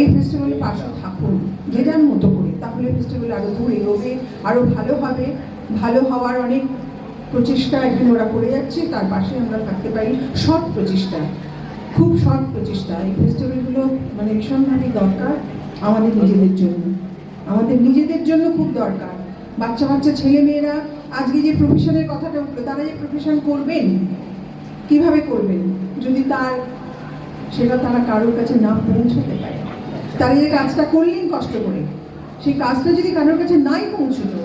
এই ফেস্টিভ্যালে পাশে থাকুন, যে যার মতো করে। তাহলে ফেস্টিভ্যাল আরও দূর এগোবে, আরও ভালো হবে। ভালো হওয়ার অনেক প্রচেষ্টা এখানে ওরা করে যাচ্ছে, তার পাশে আমরা থাকতে পারি। সৎ প্রচেষ্টা, খুব সৎ প্রচেষ্টা। এই ফেস্টিভ্যালগুলো মানে ভীষণভাবে দরকার আমাদের নিজেদের জন্য। আমাদের নিজেদের জন্য খুব দরকার। বাচ্চা বাচ্চা ছেলে মেয়েরা আজকে যে প্রফেশনের কথাটা উঠল, তারা যে প্রফেশন করবেন? কীভাবে করবেন? যদি তার সেটা তারা কারোর কাছে না পৌঁছতে পারে। তারা যে কাজটা করলেন কষ্ট করে। সেই কাজটা যদি কারোর কাছে নাই পৌঁছতো,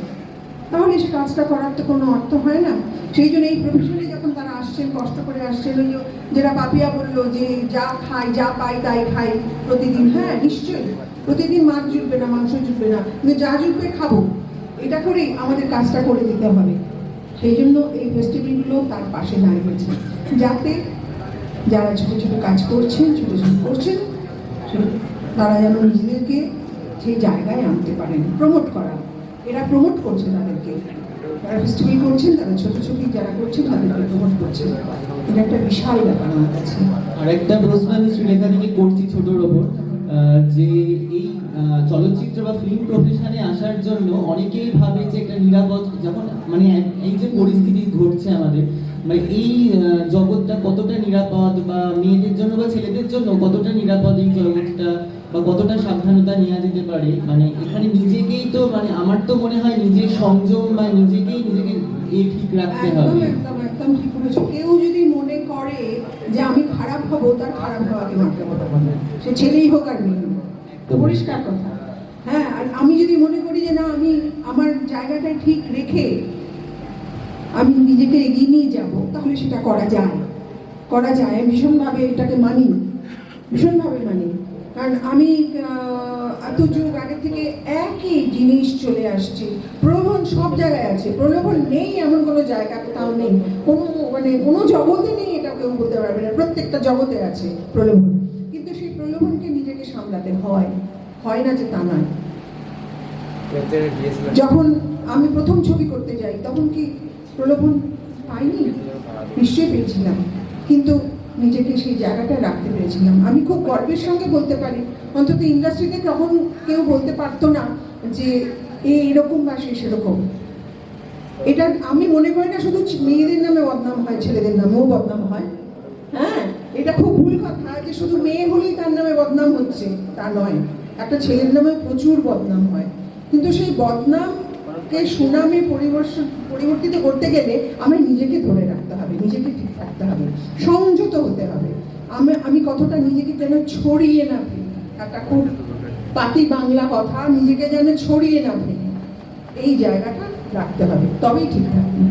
তাহলে সে কাজটা করার তো কোনো অর্থ হয় না। সেই জন্য এই প্রফেশনে যখন তারা আসছেন, কষ্ট করে আসছেন, ওই যেটা পাপিয়া বলল যে যা খাই, যা পাই তাই খাই প্রতিদিন। হ্যাঁ নিশ্চয়ই। প্রতিদিন মাছ জুটবে না, মাংস জুটবে না। কিন্তু যা জুটবে খাব। এটা করেই আমাদের কাজটা করে দিতে হবে। সেই জন্য এই ফেস্টিভ্যালগুলো তার পাশে দাঁড়িয়েছে। যাতে যারা ছোটো ছোটো কাজ করছেন, ছোট ছোট করছেন তারা যেন নিজেদেরকে সেই জায়গায় আনতে পারেন প্রমোট করা এরা প্রমোট করছে তাদেরকে। যারা ফেস্টিভ্যাল করছেন তারা ছোট ছোট যারা করছেন, তাদেরকে প্রমোট করছেন। এটা একটা বিশাল ব্যাপার আমার কাছে। আরেকটা প্রশ্ন আমি শ্রীলেখা থেকে করছি ছোটর ওপর। যে এই চলচ্চিত্র বা ফিল্ম প্রফেশনে আসার জন্য অনেকেই ভাবে যে একটা নিরাপদ, যখন মানে এই যে পরিস্থিতি ঘটছে আমাদের মানে এই জগৎটা কতটা নিরাপদ বা মেয়েদের জন্য বা ছেলেদের জন্য কতটা নিরাপদ এই জগৎটা বা কতটা সাবধানতা নেওয়া যেতে পারে? মানে এখানে নিজেকেই তো মানে আমার তো মনে হয় নিজের সংযম বা নিজেকেই নিজেকে এ ঠিক রাখতে হবে। একদম একদম ঠিক বলেছ। কেউ যদি মনে করে যে আমি খারাপ হব তার খারাপ হওয়াকে হবে। সে ছেলেই হোক আর মেয়ে পরিষ্কার কথা। হ্যাঁ আর আমি যদি মনে করি যে না আমি আমার জায়গাটা ঠিক রেখে নিজেকে এগিয়ে নিয়ে যাব তাহলে সেটা করা যায়। করা যায় আমি ভীষণভাবে এটাকে মানি। ভীষণভাবে মানি। কারণ আমি এত যুগ আগে থেকে একই জিনিস চলে আসছি। প্রলোভন সব জায়গায় আছে। প্রলোভন নেই এমন কোনো জায়গা কোথাও নেই। কোনো মানে কোনো জগতে নেই এটা কেউ বলতে পারবে না। প্রত্যেকটা জগতে আছে প্রলোভন। কিন্তু সেই প্রলোভনকে নিজেকে সামলাতে হয়। হয় না যে তা নয়। যখন আমি প্রথম ছবি করতে যাই তখন কি প্রলোভন পাইনি, নিশ্চয়ই পেয়েছিলাম। কিন্তু নিজেকে সেই জায়গাটা রাখতে পেরেছিলাম। আমি খুব গর্বের সঙ্গে বলতে পারি, অন্তত ইন্ডাস্ট্রিতে তখন কেউ বলতে পারতো না যে এ এরকম বা সে সেরকম। এটা আমি মনে করি না, শুধু মেয়েদের নামে বদনাম হয়, ছেলেদের নামেও বদনাম হয়। হ্যাঁ এটা খুব ভুল কথা যে শুধু মেয়ে হলেই তার নামে বদনাম হচ্ছে, তা নয়। একটা ছেলের নামে প্রচুর বদনাম হয়। কিন্তু সেই বদনামকে সুনামে পরিবর্তিত করতে গেলে আমি নিজেকে ধরে রাখতে হবে, নিজেকে ঠিক রাখতে হবে, সংযত হতে হবে। আমি আমি কতটা নিজেকে যেন ছড়িয়ে না ফেলি। একটা খুব পাতি বাংলা কথা, নিজেকে যেন ছড়িয়ে না ফেলি। এই জায়গাটা রাখতে হবে, তবেই ঠিক থাকবে।